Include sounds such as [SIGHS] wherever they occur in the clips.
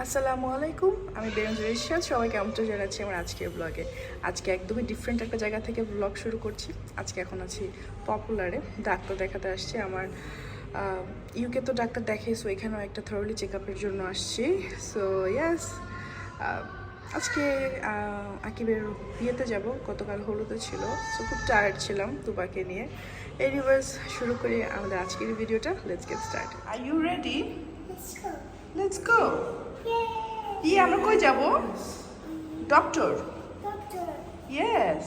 আসসালামু আলাইকুম আমি বেরঞ্জুর ইশাদ সবাইকে আমন্ত্রণ জানাচ্ছি আমার আজকের ব্লগে আজকে একদমই ডিফারেন্ট একটা জায়গা থেকে ব্লগ শুরু করছি। আজকে এখন আছি পপুলারে ডাক্তার দেখাতে আসছি আমার ইউকে তো ডাক্তার দেখাই সো এখানেও একটা থরলি চেক আপের জন্য আসছি। সো ইয়াস আজকে আকিবের বিয়েতে যাব। গতকাল হলুদে ছিল সো খুব টায়ার্ড ছিলাম তুবাকে নিয়ে। এনিওয়েজ শুরু করি আমাদের আজকের ভিডিওটা let's get start are you ready Let's go. ই আমরা কই যাব? ডক্টর. ইয়েস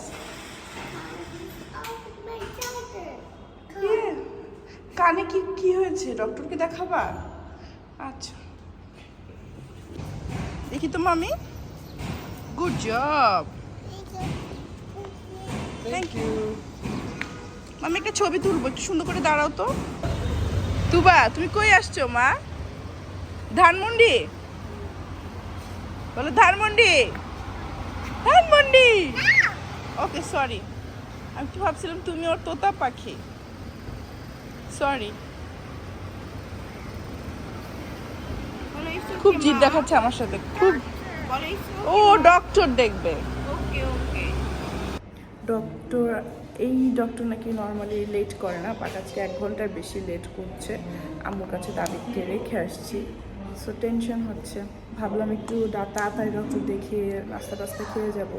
কানে কি কি হয়েছে? ডক্টরকে দেখাবা? আচ্ছা। দেখি তো মামি। গুড জব থ্যাংক ইউ মামি একটা ছবি তুলবো একটু সুন্দর করে দাঁড়াও তো। তুবা তুমি কই আসছো মা? ধানমন্ডি? বলো ধানমন্ডি। ধানমন্ডি। ওকে সরি আমি তো ভাবছিলাম তুমি ওর তোতা পাখি। সরি খুব জিদ দেখাচ্ছে আমার সাথে খুব। ও ডক্টর দেখবে। ডক্টর এই ডক্টর নাকি নর্মালি লেট করে না বাট আজকে এক ঘণ্টার বেশি লেট করছে। আম্মুর কাছে তাদেরকে রেখে আসছি। সো টেনশন হচ্ছে। ভাবলাম একটু তাড়াতাড়ি ডক্টর দেখিয়ে রাস্তা রাস্তা খেয়ে যাব।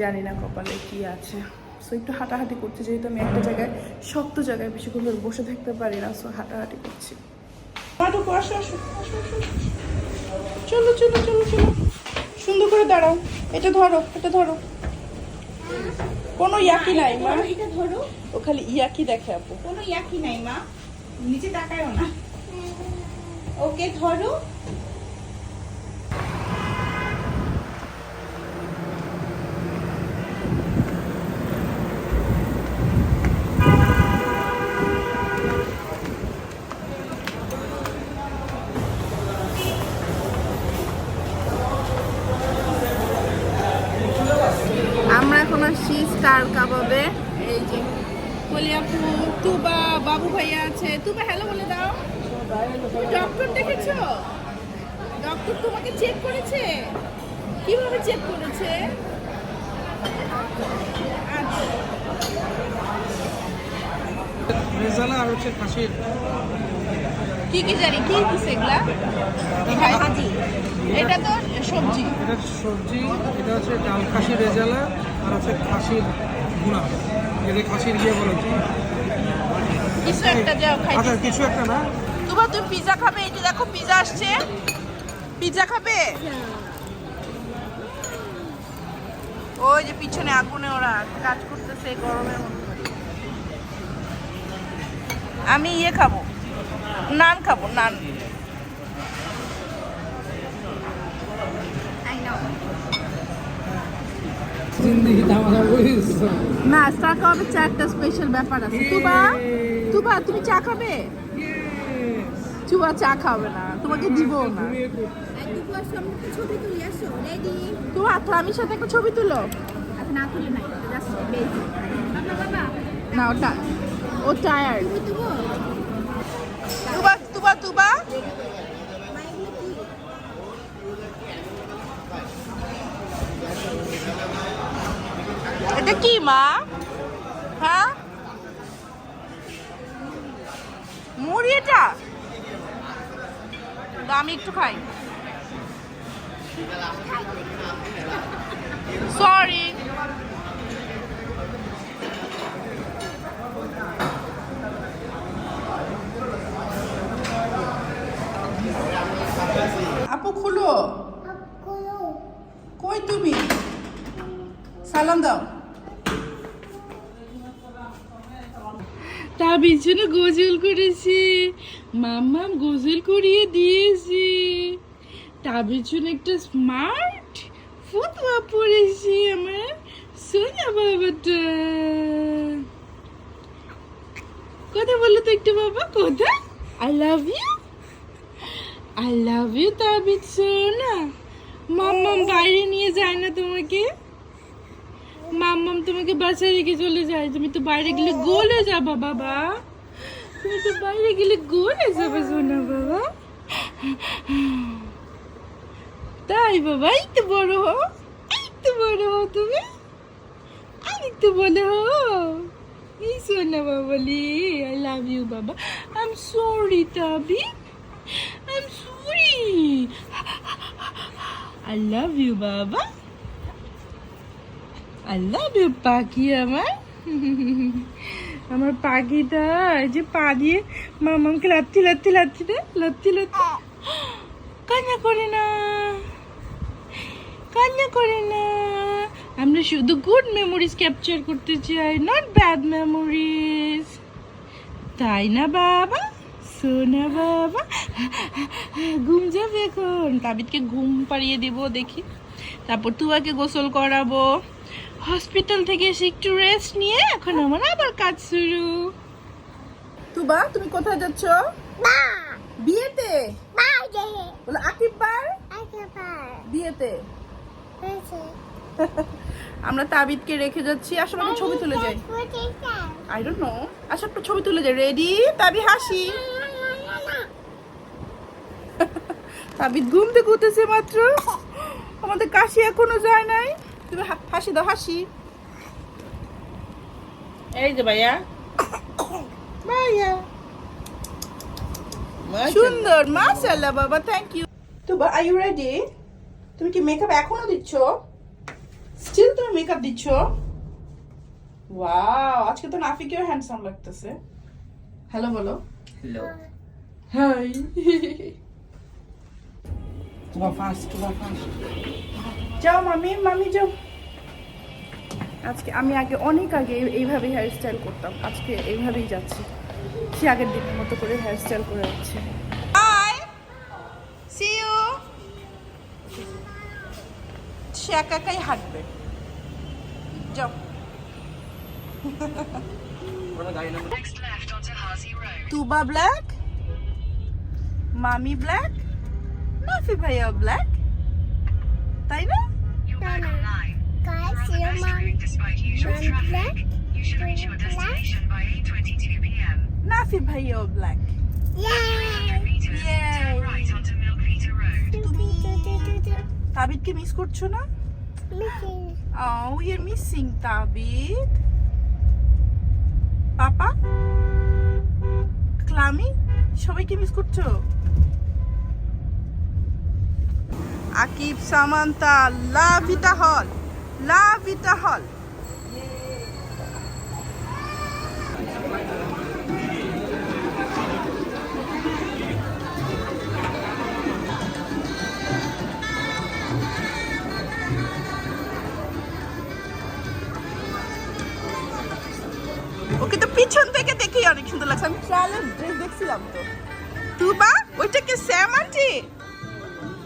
জানি না কপালে কি আছে। সো একটু হাঁটাহাঁটি করছি। যেহেতু আমি একটা জায়গায় শক্ত জায়গায় বেশিক্ষণ ধরে বসে থাকতে পারি না সো হাঁটাহাঁটি করছি। চলো চলো চলো চলো। সুন্দর করে দাঁড়াও। এটা ধরো এটা ধরো। কোনো ইয়াকি নাই মা। এটা ধরো। ও খালি ইয়াকি দেখে আপু। কোনো ইয়াকি নাই মা। নিচে তাকায়ও না। ওকে ধরো। খাসির কি কি জানি কি ভাজি এটা তো সবজি। এটা সবজি এটা হচ্ছে ডাল রেজালা আর হচ্ছে খাসির গুঁড়া খাসির গিয়ে বলে? কিছু একটা যাও খাই। আচ্ছা কিছু একটা না? তুবা তুমি পিজা খাবে? এই যে দেখো পিজা আসছে। পিজা খাবে? ওই যে পিছনে আগুনে ওরা কাজ করতেছে গরমের মধ্যে। আমি ইয়ে খাব। নান খাব নান। না চা খাওয়াবে চা একটা স্পেশাল ব্যাপার আছে। তুবা তুবা তুমি চা খাবে? তুবা চা খাবে না তোমাকে দিব না। ছবি তুলি আসো রেডি সাথে একটা ছবি তুলো। আচ্ছা না তুলে নাই না ওটা ও টায়ার্ড তুবা তুবা তুবা। এটা কি, মা? হ্যাঁ? মুড়ি এটা? আমি একটু খাই। সরি আপু খুলো. কই তুমি? সালাম দাও। তার পিছনে গোজল করেছি। মাম্মা গোজল করিয়ে দিয়েছি। তার পিছনে একটা স্মার্ট ফুটবা পরেছি আমার সোনা বাবাটা। কথা বলল তো একটু বাবা, কথা? I love you I love you Tabid সোনা মাম্মাম বাইরে নিয়ে যায় না তোমাকে? মাম্মাম তোমাকে বাসায় রেখে চলে যায়। তুমি তো বাইরে গেলে গলে যাবা বাবা। তুমি তো বাইরে গেলে গলে যাবে সোনা বাবা। তাই বাবা এই তো বড় হো এই তো বড় হো তুমি। আর একটু বড় হো এই সোনা বাবালি আই লাভ ইউ বাবা। I am sorry Tabi I am sorry I love you বাবা আই লাভ ইউ পাখি আমার. [LAUGHS] আমার পাখিটা, এই যে পা দিয়ে মামাকে লাত্তি লাত্তি লাত্তি দে লাত্তি লাত্তি [GASPS] কান্না করে না। কান্না করে না। আমরা শুধু গুড মেমোরিজ ক্যাপচার করতে চাই নট ব্যাড মেমোরিজ তাই না, বাবা? সোনা বাবা। ঘুম যাবে এখন। তাবিদকে ঘুম পাড়িয়ে দেবো দেখি। তারপর তুয়াকে গোসল করাবো। হসপিটাল থেকে এসে একটু রেস্ট নিয়ে এখন আমার আবার কাজ শুরু। তুবা তুমি কোথায় যাচ্ছ? বিয়েতে? বলো আকিব বার আচ্ছা বিয়েতে [LAUGHS] আমরা তাবিদকে রেখে যাচ্ছি। আসলে ছবি তুলে যাই। আই ডোন্ট নো আচ্ছা একটা ছবি তুলে যাই। রেডি তাবি হাসি। তাবিদ ঘুম থেকে উঠেছে মাত্র। আমাদের কাশি এখনও যায় নাই। তুমি হা- হাসি দাও হাসি। এই যে ভাইয়া। ভাইয়া। সুন্দর মাশাআল্লাহ বাবা থ্যাংক ইউ তো আর ইউ রেডি তুমি কি মেকআপ এখনও দিচ্ছ? স্টিল তুমি মেকআপ দিচ্ছ? ওয়াও আজকে তো নাফিকেও হ্যান্ডসাম লাগতেছে। হ্যালো বলো। হ্যালো হাই [LAUGHS] তোমার ফার্স্ট তোমার ফার্স্ট যাও মামি মামি যাও। আজকে আমি আগে অনেক আগে এই- এইভাবে হেয়ার স্টাইল করতাম। আজকে এইভাবেই যাচ্ছি। সে আগের দিনের মতো করে হেয়ার স্টাইল করে যাচ্ছি। বাই সি ইউ সে একা একাই হাঁটবে। যাও. তুবা ব্ল্যাক মামি ব্ল্যাক তাই You're You're on your black? You should reach your Mom black? destination by 8.22 p.m. Nafi ভাইয়া black 100 Yay! Yay. turn right onto Milkpeter Road. তুমি তাবিদকে মিস করছ না Missing. Oh, we're missing তাবিদ পাপা ক্লামি সবাইকে মিস করছ আকিব সামান্তা লাভিটা হল লাভিটা হল। ওকে তো পিছন থেকে দেখেই অনেক সুন্দর লাগছে। আমি ট্রায়ালের ড্রেস দেখছিলাম তো। তুবা ওইটা কি স্যাম আন্টি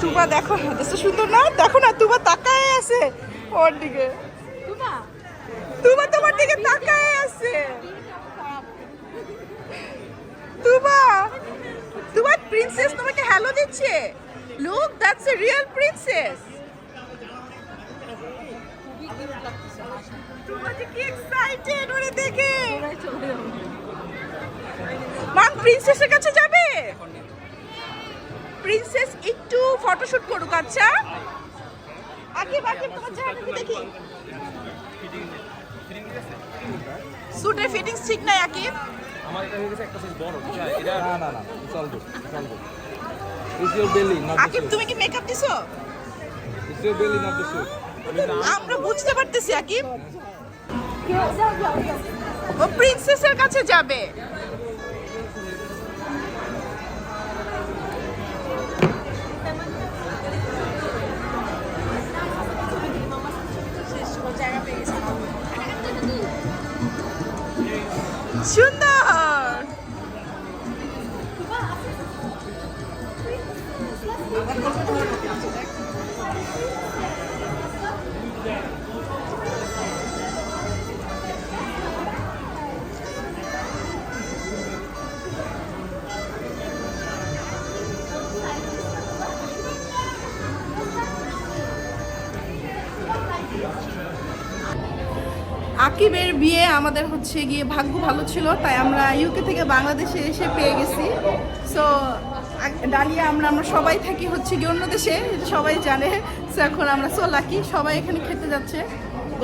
তুবা দেখো না সুন্দর না? দেখো না তুবা তাকায় আছে ওর দিকে। তুবা? তোমার দিকে তাকায় আছে। তুবা তোমার প্রিন্সেস তোমাকে হ্যালো দিচ্ছে। Look that's a real princess Tuba কি এক্সাইটেড ওরে দেখে। মাম প্রিন্সেসের কাছে যাবে? প্রিন্সেস একটু ফটোশুট করুক আচ্ছা? আকিব আকিব তোমার জামাটা দেখি স্যুটের ফিটিংস ঠিক নাই আকিব? আমার এটা হয়ে গেছে একটা সাইজ বড় এটা না না না চলবে চলবে is your belly not Akib তুমি কি মেকআপ দিছো? Is your belly not the আমরা বুঝতে পারতেছি আকিব। ও প্রিন্সেসের কাছে যাবে। আকিবের বিয়ে আমাদের হচ্ছে গিয়ে ভাগ্য ভালো ছিল, তাই আমরা ইউকে থেকে বাংলাদেশে এসে পেয়ে গেছি। সো ডালিয়া আমরা আমরা সবাই থাকি হচ্ছে গিয়ে অন্য দেশে সবাই জানে। সো এখন আমরা সো লাকি সবাই এখানে খেতে যাচ্ছে।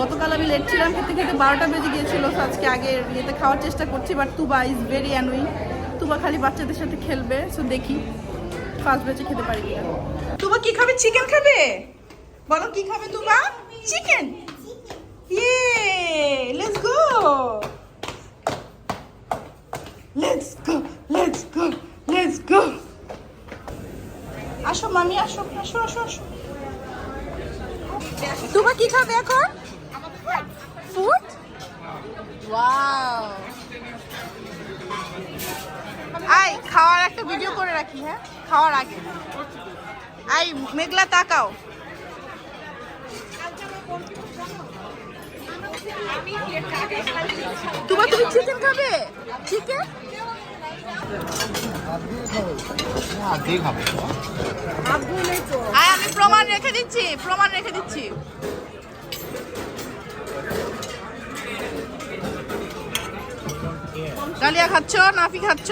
গতকাল আমি লেট ছিলাম, খেতে খেতে বারোটা বেজে গিয়েছিল, so আজকে আগে ইয়েতে খাওয়ার চেষ্টা করছি but Tuba is very annoying Tuba খালি বাচ্চাদের সাথে খেলবে সো দেখি। ফার্স্ট বেজে খেতে পারি তুবা কি খাবে? চিকেন খাবে? বলো কি খাবে তুবা? চিকেন ইয়ে let's go let's go let's go let's go আসো, মামি, আসো আসো আসো আসো। তুবা কি খাবে এখন? ফুড ওয়াও আই খাওয়ার একটা ভিডিও করে রাখি হ্যাঁ? খাওয়ার আগে। আই মেঘলা তাকাও। তোমার তুমি চিকেন খাবে? চিকেন আমি প্রমাণ রেখে দিচ্ছি, প্রমাণ রেখে দিচ্ছি। ডালিয়া খাচ্ছ? নাফি খাচ্ছ?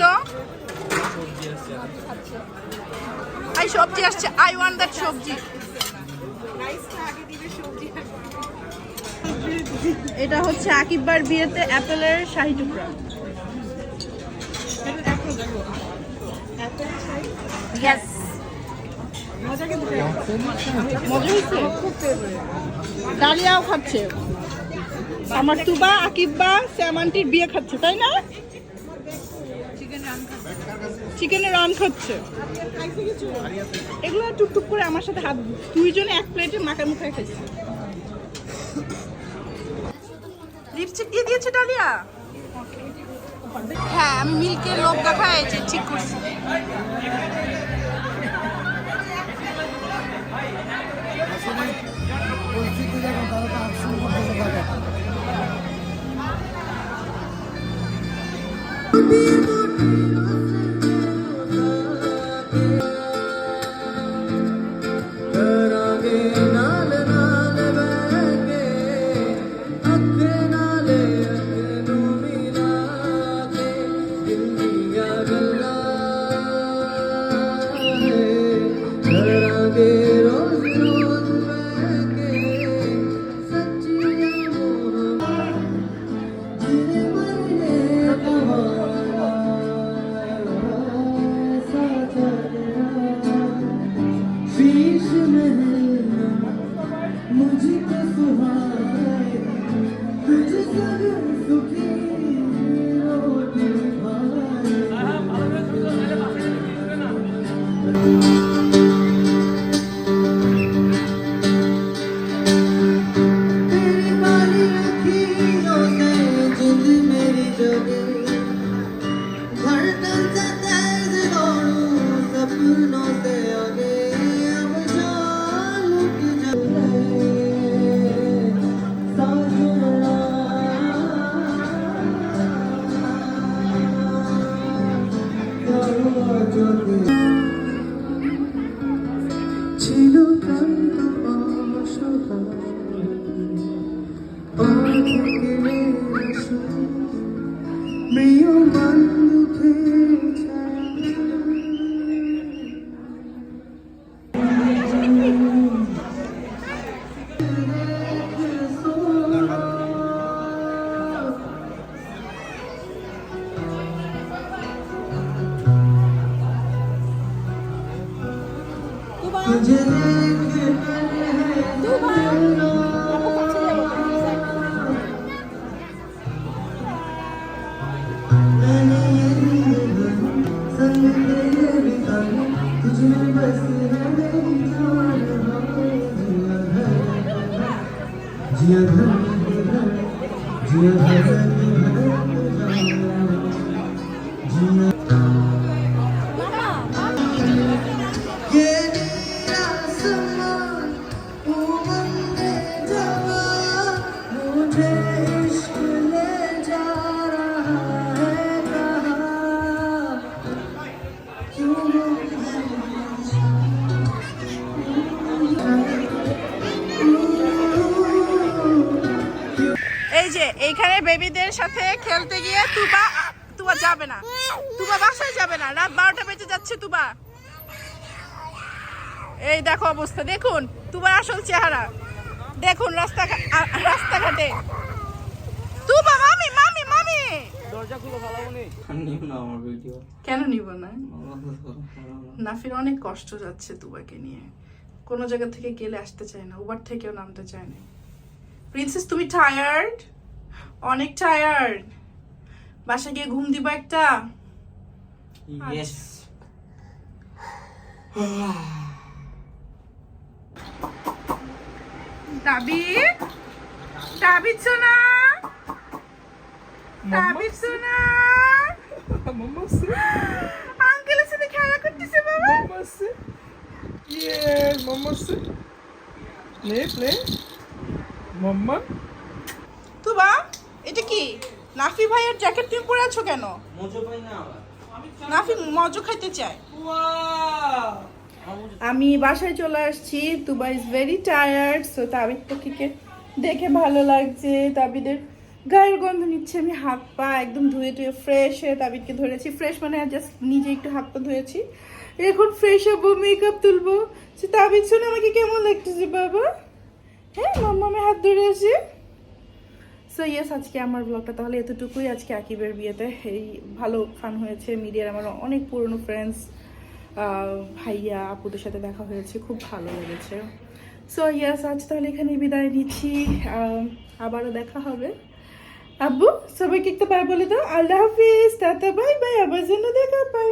আই, সবজি আসছে। আই ওয়ান্ট দ্যাট সবজি। এটা হচ্ছে আকিববার বিয়েতে অ্যাপেলের শাহী টুকরা। ডালিয়াও খাচ্ছে। আমার তুবা, আকিব্বা স্যামান্টির বিয়ে খাচ্ছে, তাই না? চিকেনের রান খাচ্ছে। এগুলো টুকটুক করে আমার সাথে হাত দুইজনে এক প্লেটে মাখা মুখায় খাইছে। লিপস্টিক দিয়ে দিয়েছে ডালিয়া? হ্যাঁ আমি মিল্কের লোক দেখায় যে ঠিক করছি। ছিল ক্লান্ত অসহায়। এইখানে বেবিদের সাথে খেলতে গিয়ে তুবা তুবা যাবে না। তুবা বাসায় যাবে না, রাত বারোটা বেজে যাচ্ছে তুবা। এই দেখো অবস্থা, দেখুন, তুবার আসল চেহারা। দেখুন রাস্তা রাস্তাঘাটে। তুবা মামি মামি মামি। দরজা খুলে কেন নিব না? নাফির অনেক কষ্ট যাচ্ছে তুবাকে নিয়ে। কোনো জায়গা থেকে গেলে আসতে চায় না উবার থেকেও নামতে চায় না। প্রিন্সেস তুমি টায়ার্ড অনেক টায়ার্ড বাসা গিয়ে ঘুম দিবা একটা? ইয়েস [SIGHS] দাবি? দাবি সোনা দাবি সোনা আঙ্কেলের সাথে খেলা করতেছে বাবা। মাম্মাসে ইয়েস মাম্মাসে প্লে প্লে মাম্মা তুবা এটা কি? নাফি ভাইয়ের জ্যাকেট তুমি পরে আছো কেন? নাফি মজো খাইতে চায়। আমি বাসায় চলে আসছি। Tuba is very tired so Tabid পক্ষীকে দেখে ভালো লাগছে। তাবিদের গায়ের গন্ধ নিচ্ছে, আমি হাত পা একদম ধুয়ে টুয়ে ফ্রেশ হয়ে তাবিদকে ধরেছি। ফ্রেশ মানে জাস্ট নিজে একটু হাত পা ধুয়েছি। এখন ফ্রেশ হব মেকআপ তুলবো। সে তাবিদ, শুনে আমাকে কেমন লাগতেছে বাবা? হ্যাঁ মাম্মা, আমি হাত ধরে আছি। সো ইয়েস আজকে আমার ব্লগটা তাহলে এতটুকুই। আজকে আকিবের বিয়েতে এই ভালো ফান হয়েছে। মিডিয়ার আমার অনেক পুরনো ফ্রেন্ডস ভাইয়া, আপুদের সাথে দেখা হয়েছে, খুব ভালো লেগেছে। সো ইয়াস আজ তাহলে এখানে বিদায় নিচ্ছি। আবারও দেখা হবে। আব্বু, সবাইকে একটু বাই বলে দাও। আল্লাহ হাফিজ, টাটা বাই বাই আবার জন্য দেখা পাই